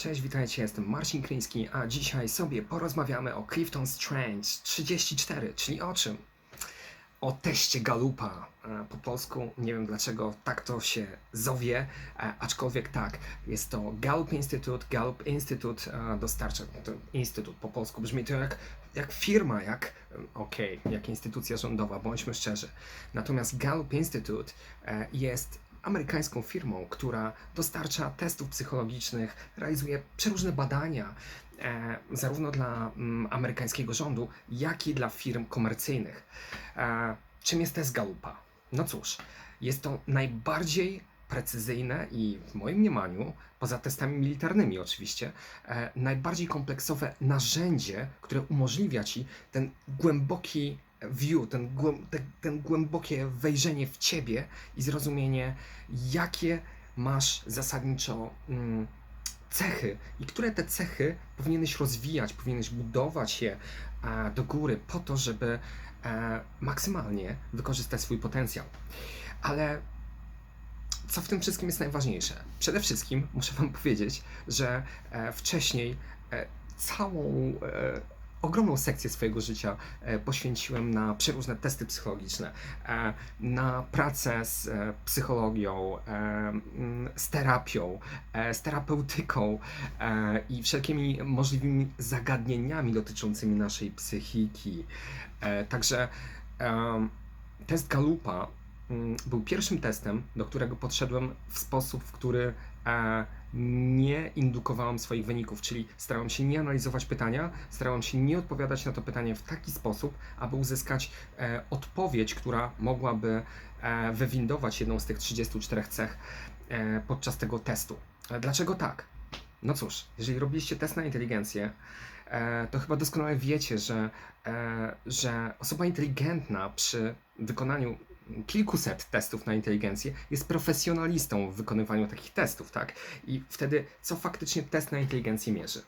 Cześć, witajcie, jestem Marcin Kryński, a dzisiaj sobie porozmawiamy o Clifton Strange 34, czyli o czym? O teście Galupa. E, Po polsku nie wiem dlaczego tak to się zowie, e, aczkolwiek tak, jest to Gallup Institute. Gallup Institute e, dostarcza, to instytut po polsku brzmi to jak, jak firma, jak, em, okej, jak instytucja rządowa, bądźmy szczerzy. Natomiast Gallup Institute e, jest amerykańską firmą, która dostarcza testów psychologicznych, realizuje przeróżne badania, e, zarówno dla mm, amerykańskiego rządu, jak i dla firm komercyjnych. E, czym jest test Gallupa? No cóż, jest to najbardziej precyzyjne i w moim mniemaniu, poza testami militarnymi oczywiście, e, najbardziej kompleksowe narzędzie, które umożliwia ci ten głęboki view, ten, ten głębokie wejrzenie w ciebie i zrozumienie, jakie masz zasadniczo mm, cechy i które te cechy powinieneś rozwijać, powinieneś budować je e, do góry po to, żeby e, maksymalnie wykorzystać swój potencjał. Ale co w tym wszystkim jest najważniejsze? Przede wszystkim muszę Wam powiedzieć, że e, wcześniej e, całą e, ogromną sekcję swojego życia e, poświęciłem na przeróżne testy psychologiczne, e, na pracę z e, psychologią, z terapią, z terapeutyką i wszelkimi możliwymi zagadnieniami dotyczącymi naszej psychiki. Także test Galupa mm, był pierwszym testem, do którego podszedłem w sposób, w który nie indukowałem swoich wyników, czyli starałem się nie analizować pytania, starałem się nie odpowiadać na to pytanie w taki sposób, aby uzyskać e, odpowiedź, która mogłaby e, wywindować jedną z tych 34 cech e, podczas tego testu. Dlaczego tak? No cóż, jeżeli robiliście test na inteligencję, e, to chyba doskonale wiecie, że, e, że osoba inteligentna przy wykonaniu kilkuset testów na inteligencję jest profesjonalistą w wykonywaniu takich testów, tak? I wtedy co faktycznie test na inteligencję mierzy?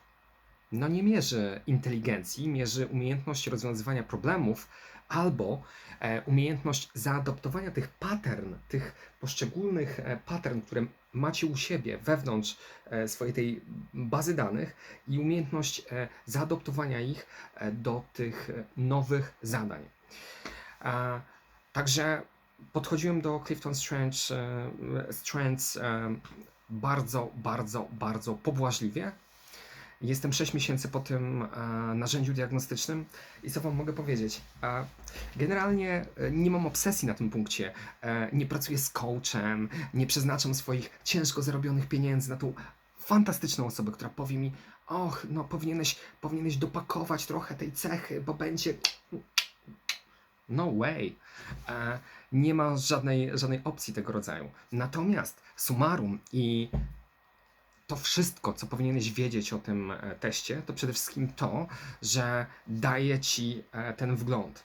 No nie mierzy inteligencji, mierzy umiejętność rozwiązywania problemów albo e, umiejętność zaadoptowania tych pattern, tych poszczególnych e, pattern, które macie u siebie wewnątrz e, swojej tej bazy danych i umiejętność zaadoptowania ich do tych nowych zadań. Także podchodziłem do Clifton Strange, e, Strange e, bardzo, bardzo, bardzo pobłażliwie. Jestem 6 miesięcy po tym e, narzędziu diagnostycznym i co Wam mogę powiedzieć? Generalnie nie mam obsesji na tym punkcie. Nie pracuję z coachem, nie przeznaczam swoich ciężko zarobionych pieniędzy na tą fantastyczną osobę, która powie mi: Och, no powinieneś, powinieneś dopakować trochę tej cechy, bo będzie. No way. Nie ma żadnej, żadnej opcji tego rodzaju. Natomiast summarum i to wszystko, co powinieneś wiedzieć o tym e, teście, to przede wszystkim to, że daje ci e, ten wgląd.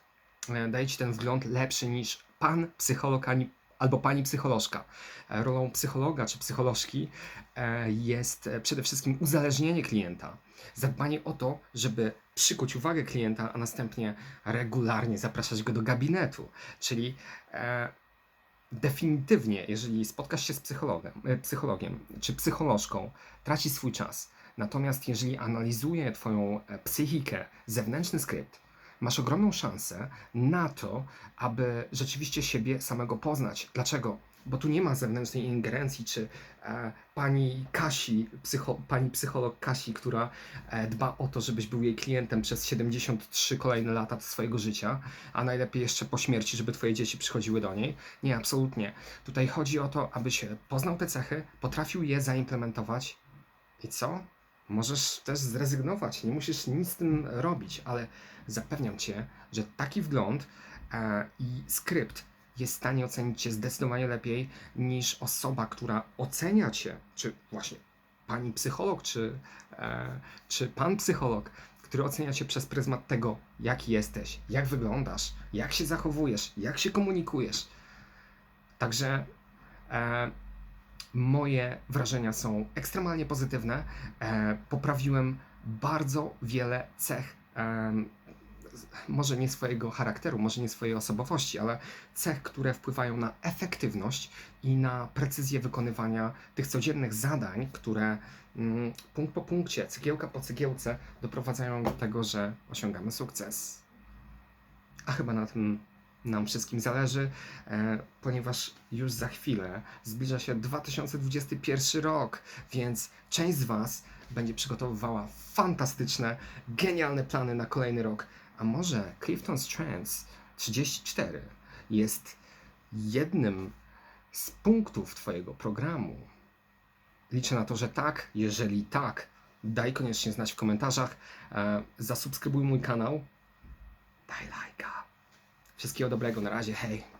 E, Daje ci ten wgląd lepszy niż pan psycholog ani, albo pani psycholożka. E, Rolą psychologa czy psycholożki e, jest e, przede wszystkim uzależnienie klienta. Zadbanie o to, żeby przykuć uwagę klienta, a następnie regularnie zapraszać go do gabinetu. Czyli definitywnie, jeżeli spotkasz się z psychologiem, psychologiem czy psycholożką, traci swój czas. Natomiast jeżeli analizuje Twoją psychikę zewnętrzny skrypt, masz ogromną szansę na to, aby rzeczywiście siebie samego poznać. Dlaczego? Bo tu nie ma zewnętrznej ingerencji, czy e, pani Kasi, psycho, pani psycholog Kasi, która e, dba o to, żebyś był jej klientem przez 73 kolejne lata swojego życia, a najlepiej jeszcze po śmierci, żeby twoje dzieci przychodziły do niej. Nie, absolutnie. Tutaj chodzi o to, abyś poznał te cechy, potrafił je zaimplementować i co? Możesz też zrezygnować, nie musisz nic z tym robić, ale zapewniam cię, że taki wgląd e, i skrypt jest w stanie ocenić cię zdecydowanie lepiej niż osoba, która ocenia cię, czy właśnie pani psycholog, czy, e, czy pan psycholog, który ocenia cię przez pryzmat tego, jaki jesteś, jak wyglądasz, jak się zachowujesz, jak się komunikujesz. Także e, moje wrażenia są ekstremalnie pozytywne. E, poprawiłem bardzo wiele cech. z- może nie swojego charakteru, może nie swojej osobowości, ale cech, które wpływają na efektywność i na precyzję wykonywania tych codziennych zadań, które mm, punkt po punkcie, cegiełka po cegiełce doprowadzają do tego, że osiągamy sukces. A chyba na tym nam wszystkim zależy, e, ponieważ już za chwilę zbliża się 2021 rok, więc część z Was będzie przygotowywała fantastyczne, genialne plany na kolejny rok. A może Clifton Strands 34 jest jednym z punktów Twojego programu? Liczę na to, że tak. Jeżeli tak, daj koniecznie znać w komentarzach. E, zasubskrybuj mój kanał. Daj lajka. Wszystkiego dobrego, na razie, hej.